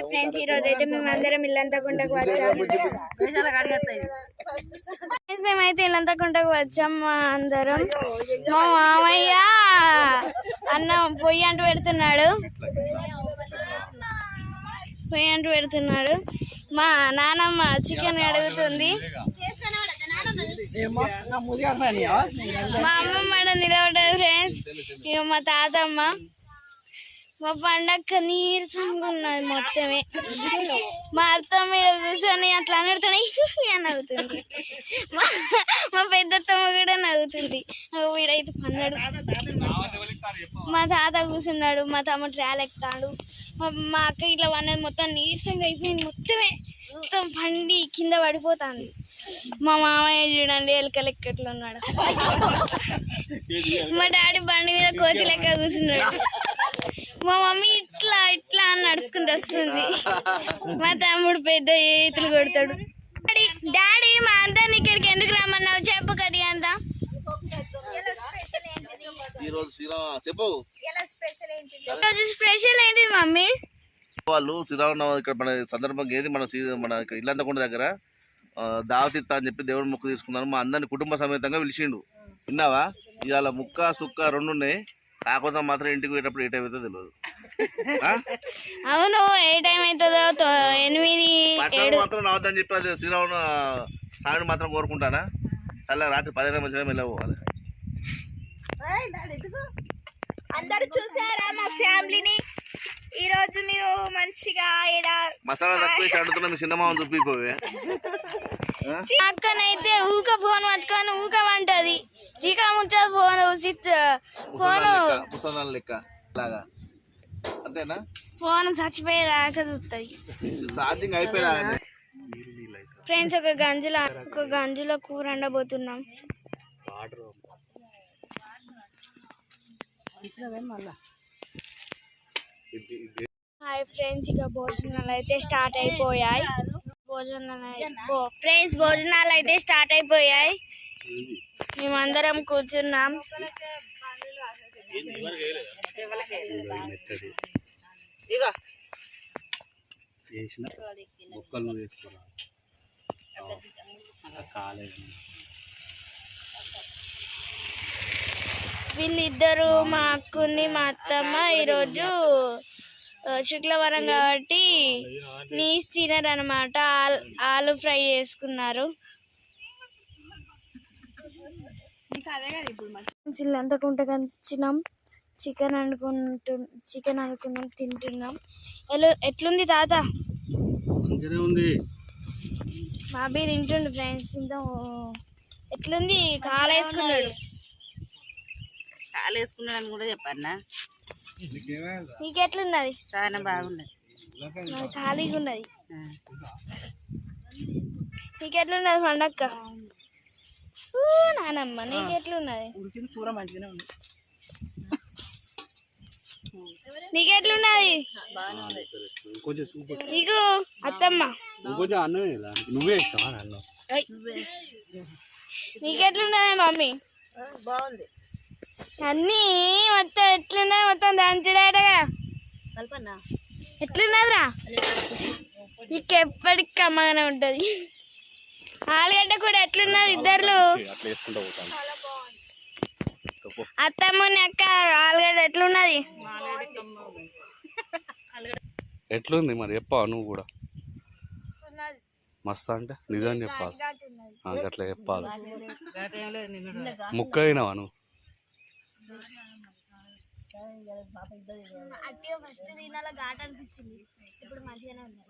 Hi friends ఈ రోజు అయితే మేము అందరం ఇల్లంతకుంటకు వచ్చాం. Friends, మేమైతే ఇల్లంతకుంటకు వచ్చాం మా అందరం. మా మామయ్య అన్నం పొయ్యి అంటూ పెడుతున్నాడు. పొయ్యి అంటూ పెడుతున్నాడు. మా నానమ్మ చికెన్ అడుగుతుంది. మా అమ్మమ్మ నిలబడ్డారు ఫ్రెండ్స్. మా తాతమ్మ. మా పండక్క నీరసంగా ఉన్నది మొత్తమే. మా అత్తమ్మ ఈడ కూర్చొని అట్లా నడుతున్నాయి అని నవ్వుతుంది. మా పెద్దత్తమ్మ కూడా నవ్వుతుంది. వీడైతే పన్నాడు. మా తాత కూర్చున్నాడు మా తమ్ముడు ట్రాల్ ఎక్కుతాడు మా అక్క ఇట్లా వన్నది మొత్తం నీరసంగా అయిపోయింది మొత్తమే. మొత్తం పండి కింద పడిపోతుంది. మా మామయ్య చూడండి ఎలక లెక్క ఎట్లా ఉన్నాడు మా డాడీ బండి మీద కోతి లెక్క కూర్చున్నాడు. మా మమ్మీ ఇట్లా ఇట్లా నడుచుకుంటూ వస్తుంది. మా తమ్ముడు పెద్ద ఈతలు కొడతాడు. డాడీ డాడీ మా అందరిని ఇక్కడికి ఎందుకు రమ్మన్నావు? చెప్పు కది అంతా. చెప్పు. ఈరోజు స్పెషల్ ఏంటి మమ్మీ? వాళ్ళు శ్రీరామనవమి ఇక్కడ మన సందర్భంగా ఏది? మన మన ఇల్లంతకుండ దగ్గర. దావతిత్త అని చెప్పి దేవుని ముక్కు తీసుకున్నాను మా అందరిని కుటుంబ సమేతంగా పిలిచిండు. విన్నావా ఇవాళ ముక్క సుక్క రెండు ఉన్నాయి కాకపోతే మాత్రం ఇంటికి పోయేటప్పుడు ఏ టైం అవుతుందో తెలియదు ఆ? అవును ఏ టైం అవుతుందో ఎనిమిది ఏడు. మాత్రం నవ్వద్దని చెప్పి శ్రీరావణ సాగుని మాత్రం కోరుకుంటానా? చల్ల రాత్రి పదిహేను మంచిగా వెళ్ళిపోవాలి అందరు చూసారా మా ఫ్యామిలీని? ఈ రోజు మేము మంచిగా ఈడ మసాలా తక్కువ వేసి అడుగుతున్నా మీ సినిమా చూపిపోవే. అక్కనైతే ఊక ఫోన్ పట్టుకొని ఊక వంటది. ఇక ముంచే ఫోన్ ఫోన్ పుస్తకాల లెక్క లాగా అంతేనా? ఫోన్ చచ్చిపోయేదాకా చూస్తుంది ఛార్జింగ్ అయిపోయినా ఫ్రెండ్స్ ఒక గంజులో ఒక గంజులో కూర వండబోతున్నాం. హాయ్ ఫ్రెండ్స్ ఇక భోజనాలు అయితే స్టార్ట్ అయిపోయాయి. భోజనాలు ఫ్రెండ్స్ భోజనాలు అయితే స్టార్ట్ అయిపోయాయి. మేమందరం కూర్చున్నాం. చేసిన బొక్కలు వేసుకోరా? కాలేదు. వీళ్ళిద్దరు మా అక్కుని మా అత్తమ్మ ఈరోజు శుక్రవారం కాబట్టి నీస్ తినరు అనమాట ఆలు ఫ్రై చేసుకున్నారు. ఎంత కుంటగా తిన్నాం చికెన్ అనుకుంటు చికెన్ అనుకున్నాం తింటున్నాం. ఎలా ఎట్లుంది తాత? బాబీ తింటుండు ఫ్రెండ్స్ ఇంత ఎట్లుంది? కాలేసుకున్నాడు. కాలు వేసుకున్నాడని కూడా చెప్పన్నా. నీకు ఎట్లున్నది చాలా బాగున్నది ఖాళీగా ఉన్నది ఆ. నీకు ఎట్లున్నది పండక్క నానమ్మ నీకు ఎట్లున్నది నీకు అత్తమ్మ? నువ్వే ఇస్తావా అన్నం నీకు ఎట్లున్నది మమ్మీ? బాగుంది. అన్నీ మొత్తం ఎట్లున్నది మొత్తం దంచుడేటగా ఎట్లున్నదిరా? నీకు ఎప్పటికి కమ్మగానే ఉంటది. ఆలుగడ్డ కూడా ఎట్లున్నది ఇద్దరు అత్తమ్మని అక్క ఆలుగడ్డ ఎట్లున్నది? ఎట్లుంది మరి? చెప్పావు నువ్వు కూడా. మస్తు అంటే నిజం చెప్పాలి. అట్లా చెప్పాలి. ముక్క అయినావా నువ్వు? అట్టి ఫస్ట్ తినాల ఘాట్ అనిపించింది. ఇప్పుడు మంచిగానే ఉంది.